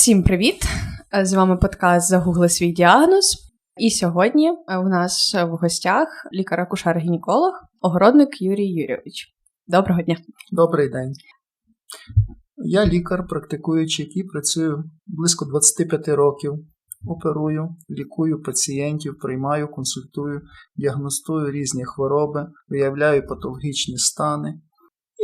Всім привіт! З вами подкаст Загугли свій діагноз. І сьогодні у нас в гостях лікар-акушер-гінеколог, огородник Юрій Юрійович. Доброго дня! Добрий день. Я лікар, практикуючий, який працюю близько 25 років. Оперую, лікую пацієнтів, приймаю, консультую, діагностую різні хвороби, виявляю патологічні стани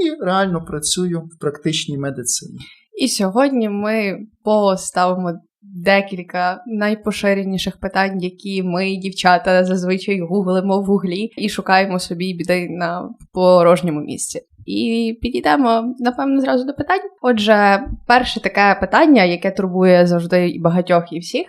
і реально працюю в практичній медицині. І сьогодні ми поставимо декілька найпоширеніших питань, які ми, дівчата, зазвичай гуглимо в гуглі і шукаємо собі біди на порожньому місці. І підійдемо, напевно, зразу до питань. Отже, перше таке питання, яке турбує завжди і багатьох і всіх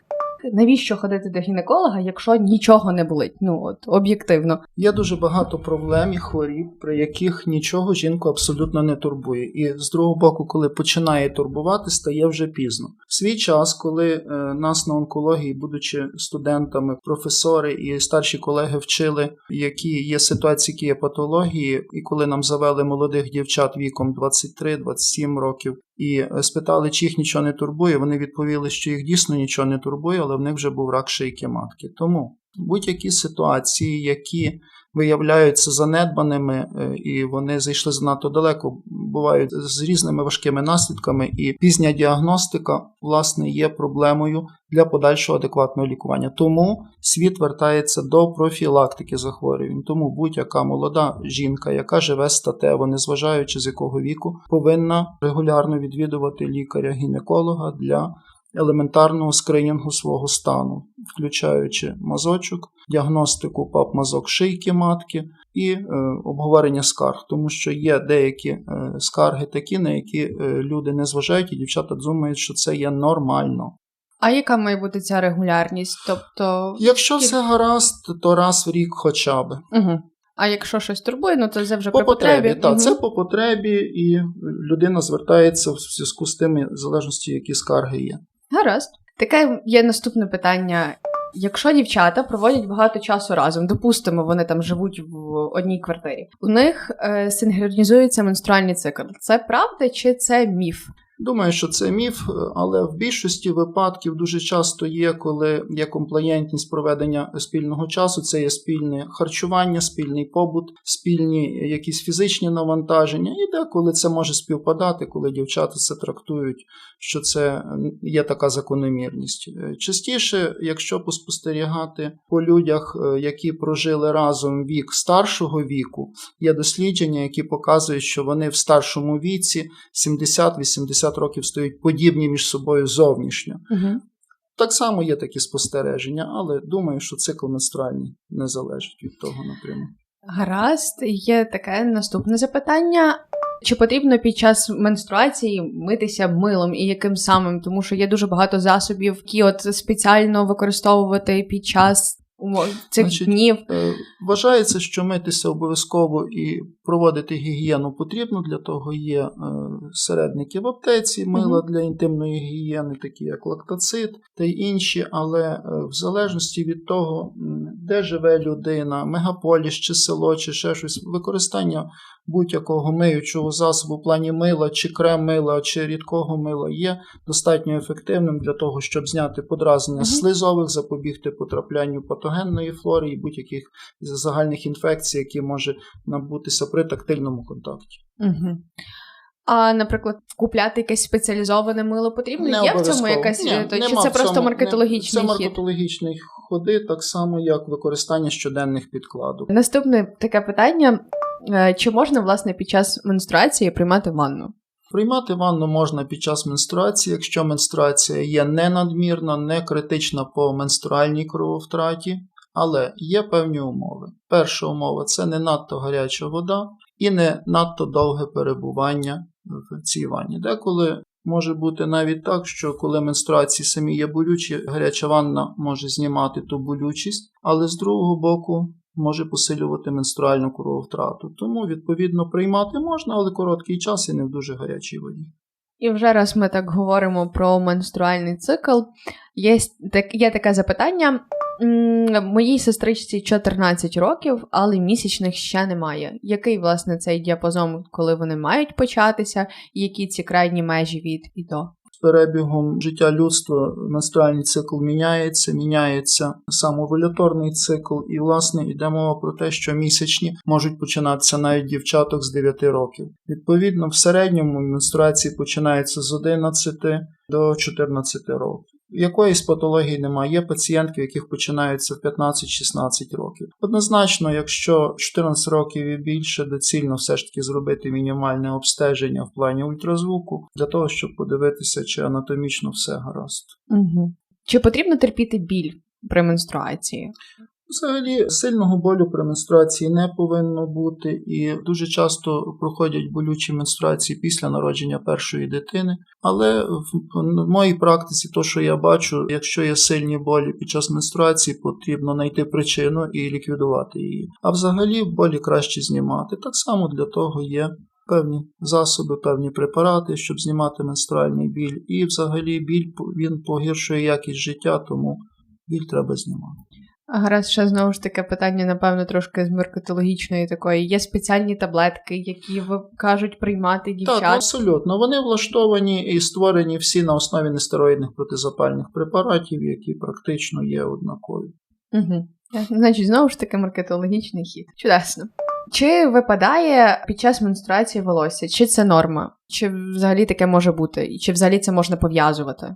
навіщо ходити до гінеколога, якщо нічого не болить? Ну от об'єктивно. Є дуже багато проблем і хворіб, при яких нічого жінку абсолютно не турбує. І з другого боку, коли починає турбувати, стає вже пізно. В свій час, коли е, нас на онкології, будучи студентами, професори і старші колеги вчили, які є ситуації, які є патології, і коли нам завели молодих дівчат віком 23-27 років, і е, спитали, чи їх нічого не турбує. Вони відповіли, що їх дійсно нічого не турбує, але в них вже був рак шийки матки. Тому будь-які ситуації, які виявляються занедбаними, е, і вони зайшли занадто далеко, бувають з різними важкими наслідками, і пізня діагностика, власне, є проблемою для подальшого адекватного лікування. Тому світ вертається до профілактики захворювань. Тому будь-яка молода жінка, яка живе статево, незважаючи з якого віку, повинна регулярно відвідувати лікаря-гінеколога для елементарного скринінгу свого стану, включаючи мазочок, діагностику пап-мазок шийки матки і е, обговорення скарг, тому що є деякі е, скарги такі, на які е, люди не зважають, і дівчата думають, що це є нормально. А яка має бути ця регулярність? Тобто, якщо все гаразд, то раз в рік хоча б. Угу. А якщо щось турбує, ну то це вже по при потребі. потребі. Так, угу. це по потребі, і людина звертається в зв'язку з тими в залежності, які скарги є. Гаразд. Таке є наступне питання. Якщо дівчата проводять багато часу разом, допустимо, вони там живуть в одній квартирі, у них е, синхронізується менструальний цикл. Це правда чи це міф? Думаю, що це міф, але в більшості випадків дуже часто є, коли є комплаєнтність проведення спільного часу, це є спільне харчування, спільний побут, спільні якісь фізичні навантаження, і деколи це може співпадати, коли дівчата це трактують, що це є така закономірність. Частіше, якщо поспостерігати по людях, які прожили разом вік старшого віку, є дослідження, які показують, що вони в старшому віці 70-80 50 років стають подібні між собою зовнішньо. Угу. Так само є такі спостереження, але думаю, що цикл менструальний не залежить від того напряму. Гаразд, є таке наступне запитання. Чи потрібно під час менструації митися милом і яким самим? Тому що є дуже багато засобів, які от спеціально використовувати під час цих Значить, днів. Е, вважається, що митися обов'язково і проводити гігієну потрібно. Для того є е, середники в аптеці, мила угу. для інтимної гігієни, такі як лактоцит та й інші, але е, в залежності від того, де живе людина, мегаполіс чи село, чи ще щось, використання будь-якого миючого засобу в плані мила, чи крем мила, чи рідкого мила є достатньо ефективним для того, щоб зняти подразнення угу. слизових, запобігти потраплянню патогенної флори і будь-яких загальних інфекцій, які може набутися при тактильному контакті. Угу. А, наприклад, купляти якесь спеціалізоване мило потрібно? Не Є в цьому якась Ні, то, чи це просто маркетологічний хід? Це маркетологічний ходи, так само як використання щоденних підкладок. Наступне таке питання: е, чи можна власне під час менструації приймати ванну? Приймати ванну можна під час менструації, якщо менструація є не надмірна, не критична по менструальній крововтраті, але є певні умови. Перша умова це не надто гаряча вода і не надто довге перебування в цій ванні. Деколи може бути навіть так, що коли менструації самі є болючі, гаряча ванна може знімати ту болючість, але з другого боку може посилювати менструальну крововтрату. Тому, відповідно, приймати можна, але короткий час і не в дуже гарячій воді. І вже раз ми так говоримо про менструальний цикл, є, так, є таке запитання. Моїй сестричці 14 років, але місячних ще немає. Який, власне, цей діапазон, коли вони мають початися, і які ці крайні межі від і до? З перебігом життя людства менструальний цикл міняється, міняється самовиляторний цикл, і, власне, йде мова про те, що місячні можуть починатися навіть дівчаток з 9 років. Відповідно, в середньому менструації починаються з 11 до 14 років. Якоїсь патології немає. Є пацієнтки, в яких починаються в 15-16 років. Однозначно, якщо 14 років і більше, доцільно все ж таки зробити мінімальне обстеження в плані ультразвуку для того, щоб подивитися, чи анатомічно все гаразд. Угу. Чи потрібно терпіти біль при менструації? Взагалі, сильного болю при менструації не повинно бути, і дуже часто проходять болючі менструації після народження першої дитини. Але в моїй практиці, то що я бачу, якщо є сильні болі під час менструації, потрібно знайти причину і ліквідувати її. А взагалі болі краще знімати. Так само для того є. Певні засоби, певні препарати, щоб знімати менструальний біль, і взагалі біль він погіршує якість життя, тому біль треба знімати. Гаразд, ще знову ж таке питання, напевно, трошки з маркетологічної такої. Є спеціальні таблетки, які кажуть приймати дівчат. Так, абсолютно. Вони влаштовані і створені всі на основі нестероїдних протизапальних препаратів, які практично є однакові. Угу. Значить, знову ж таки маркетологічний хід. Чудесно. Чи випадає під час менструації волосся? Чи це норма? Чи взагалі таке може бути? І чи взагалі це можна пов'язувати?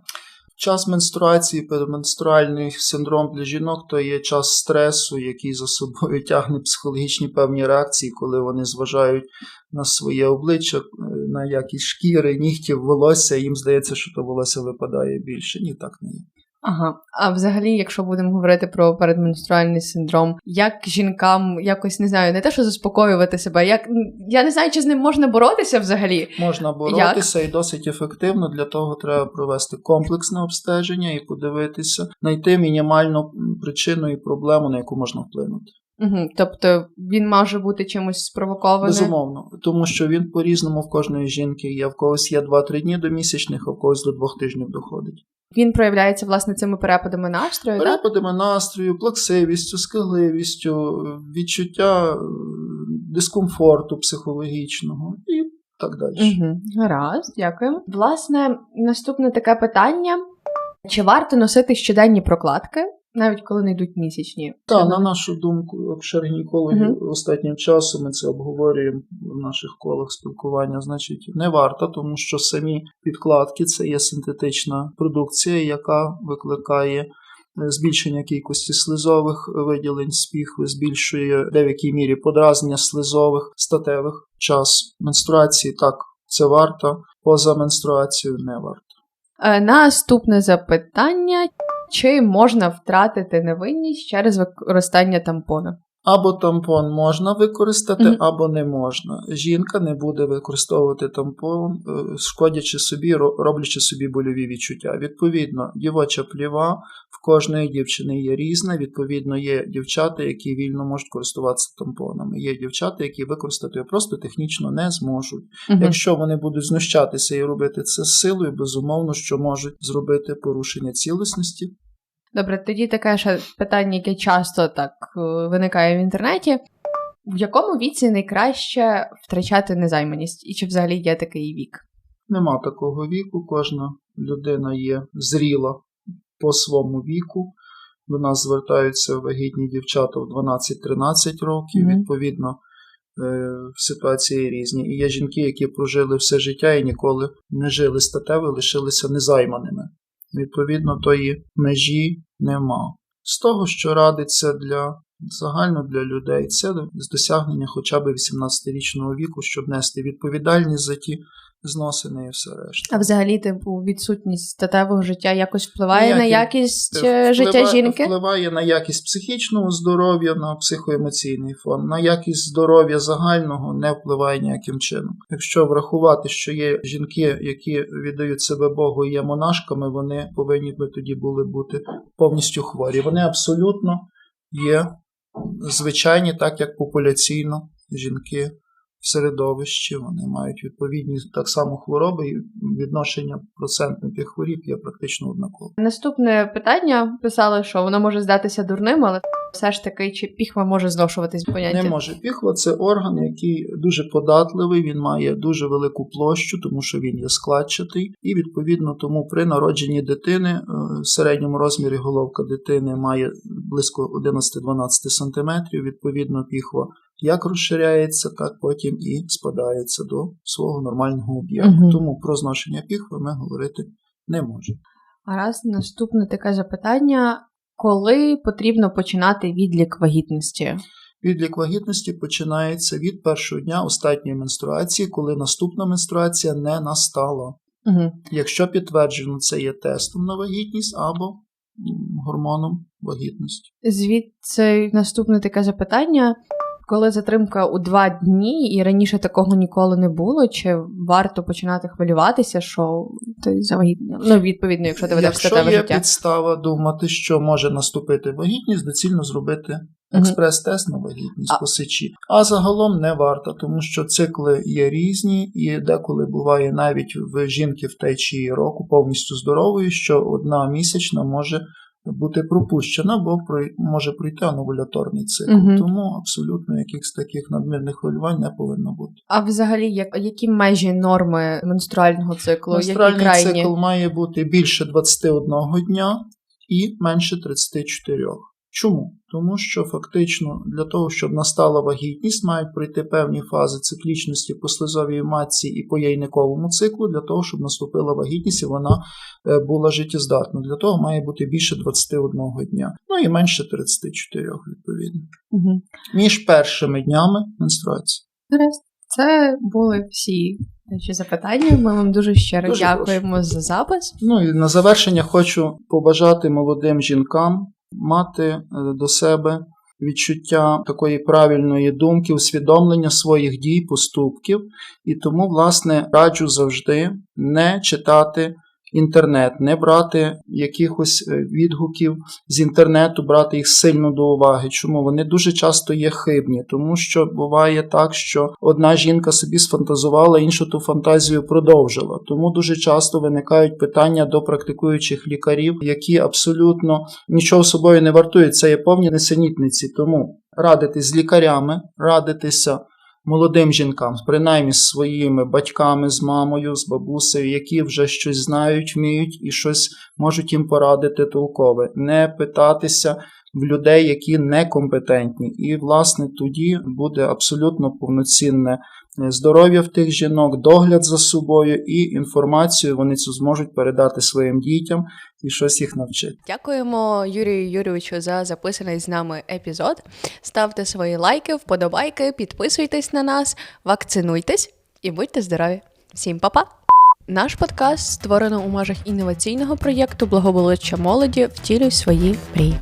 Час менструації, перменструальний синдром для жінок то є час стресу, який за собою тягне психологічні певні реакції, коли вони зважають на своє обличчя, е, на якість шкіри, нігтів, волосся. Їм здається, що то волосся випадає більше. Ні, так не є. Ага, а взагалі, якщо будемо говорити про передменструальний синдром, як жінкам якось не знаю, не те, що заспокоювати себе, як я не знаю, чи з ним можна боротися взагалі. Можна боротися як? і досить ефективно. Для того треба провести комплексне обстеження і подивитися, знайти мінімальну причину і проблему, на яку можна вплинути. Угу, Тобто він може бути чимось спровокований? Безумовно, тому що він по-різному в кожної жінки є. В когось є 2-3 дні до місячних, а в когось до 2 тижнів доходить. Він проявляється власне цими перепадами настрою. Перепадами настрою, плаксивістю, скиливістю, відчуття дискомфорту психологічного і так далі. Угу. Гаразд, дякую. Власне, наступне таке питання: чи варто носити щоденні прокладки? Навіть коли не йдуть місячні. Так, на нашу думку, обширгінекологів uh-huh. останнім часом ми це обговорюємо в наших колах спілкування. Значить, не варто, тому що самі підкладки це є синтетична продукція, яка викликає збільшення кількості слизових виділень з піхви, збільшує в деякій мірі подразнення слизових статевих час менструації. Так, це варто, поза менструацією не варто. Е, наступне запитання: чи можна втратити невинність через використання тампона? Або тампон можна використати, mm-hmm. або не можна. Жінка не буде використовувати тампон, е, шкодячи собі, роблячи собі больові відчуття. Відповідно, дівоча пліва в кожної дівчини є різна. Відповідно, є дівчата, які вільно можуть користуватися тампонами. Є дівчата, які використати його просто технічно не зможуть. Mm-hmm. Якщо вони будуть знущатися і робити це з силою, безумовно, що можуть зробити порушення цілісності. Добре, тоді таке ще питання, яке часто так е, виникає в інтернеті. В якому віці найкраще втрачати незайманість? І чи взагалі є такий вік? Нема такого віку. Кожна людина є зріла по своєму віку. До нас звертаються вагітні дівчата в 12-13 років. Mm-hmm. Відповідно, е, ситуації різні. І є жінки, які прожили все життя і ніколи не жили статево, лишилися незайманими. Відповідно, тої межі нема. З того, що радиться для загально для людей, це з досягнення хоча б 18-річного віку, щоб нести відповідальність за ті зносини і все решта. А взагалі, типу, відсутність статевого життя якось впливає Ніякі, на якість впливає, життя жінки? Впливає на якість психічного здоров'я, на психоемоційний фон, на якість здоров'я загального не впливає ніяким чином. Якщо врахувати, що є жінки, які віддають себе Богу і є монашками, вони повинні би тоді були бути повністю хворі. Вони абсолютно є звичайні, так як популяційно жінки в середовищі, вони мають відповідні так само хвороби, і відношення процентних тих хворіб є практично однаково. Наступне питання писали, що воно може здатися дурним, але Все ж таки, чи піхва може зношуватись поняття? Не може. Піхва це орган, який дуже податливий, він має дуже велику площу, тому що він є складчатий, і відповідно тому при народженні дитини е, в середньому розмірі головка дитини має близько 11-12 см. Відповідно, піхва як розширяється, так потім і спадається до свого нормального об'єму. Мгм. Тому про зношення піхви ми говорити не можемо. А раз наступне таке запитання: коли потрібно починати відлік вагітності? Відлік вагітності починається від першого дня останньої менструації, коли наступна менструація не настала. Угу. Якщо підтверджено, це є тестом на вагітність або гормоном вагітності. Звідси наступне таке запитання. Коли затримка у два дні і раніше такого ніколи не було, чи варто починати хвилюватися, що ти завагітна? Ну, відповідно, якщо ти ведеш Якщо є підстава думати, що може наступити вагітність, доцільно зробити експрес-тест на вагітність по сечі. А загалом не варто, тому що цикли є різні, і деколи буває навіть в жінки в течії року повністю здорової, що одна місячна може бути пропущена, бо може пройти ановуляторний цикл. Угу. Тому абсолютно якихось таких надмірних хвилювань не повинно бути. А взагалі, як, які межі норми менструального циклу? Які Менструальний крайні? цикл має бути більше 21 дня і менше 34. Чому? Тому що фактично для того, щоб настала вагітність, мають пройти певні фази циклічності по слизовій матці і по яйниковому циклу, для того, щоб наступила вагітність і вона е, була життєздатна. Для того має бути більше 21 дня, ну і менше 34, відповідно. Угу. Між першими днями менструації. Це були всі наші запитання. Ми вам дуже щиро Дуже дякуємо за запис. Ну і на завершення хочу побажати молодим жінкам мати е, до себе відчуття такої правильної думки, усвідомлення своїх дій, поступків. І тому, власне, раджу завжди не читати інтернет, не брати якихось е, відгуків з інтернету, брати їх сильно до уваги. Чому вони дуже часто є хибні, тому що буває так, що одна жінка собі сфантазувала, іншу ту фантазію продовжила. Тому дуже часто виникають питання до практикуючих лікарів, які абсолютно нічого собою не вартують. Це є повні несенітниці. Тому радитись з лікарями, радитися молодим жінкам, принаймні з своїми батьками, з мамою, з бабусею, які вже щось знають, вміють і щось можуть їм порадити толкове, не питатися в людей, які некомпетентні. І, власне, тоді буде абсолютно повноцінне здоров'я в тих жінок, догляд за собою і інформацію вони цю зможуть передати своїм дітям і щось їх навчити. Дякуємо Юрію Юрійовичу за записаний з нами епізод. Ставте свої лайки, вподобайки, підписуйтесь на нас, вакцинуйтесь і будьте здорові. Всім па-па! Наш подкаст створено у межах інноваційного проєкту Благополуччя молоді втілюй свої мрії.